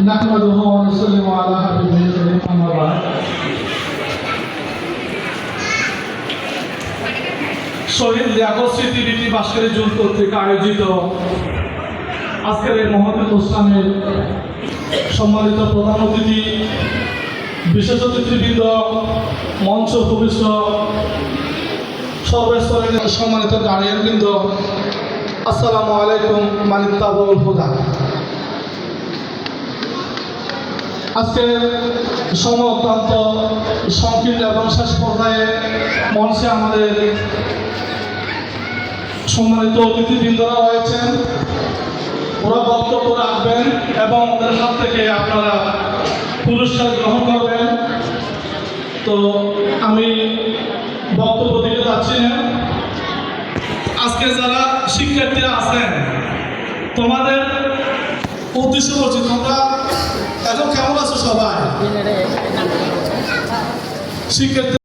نحمده ونسلم على حبيبه الكريم أما بعد শহীদ লিয়াকত স্মৃতি বীতি বাস্কারী জুন কর্তৃক আয়োজিত আজকের এই মহৎ অনুষ্ঠানের সম্মানিত প্রধান অতিথি বিশেষ অতিথিবৃন্দ মঞ্চ উপবিষ্ট সর্বস্তরের সম্মানিত গার্ডিয়ানবৃন্দ আসসালামু আলাইকুম মানিতাবুল হুদা আজকে সময় অত্যন্ত সংকীর্ণ এবং শেষ পর্যায়ে মঞ্চে আমাদের সম্মানিত অতিথিবৃন্দরা রয়েছেন। ওরা বক্তব্য রাখবেন এবং ওদের হাত থেকে আপনারা পুরস্কার গ্রহণ করবেন। তো আমি বক্তব্য দিতে যাচ্ছি না। আজকে যারা শিক্ষার্থীরা আছেন, তোমাদের উদ্দেশ্য করছি তোমরা এখন কেমন আছো সবাই? শিক্ষার্থী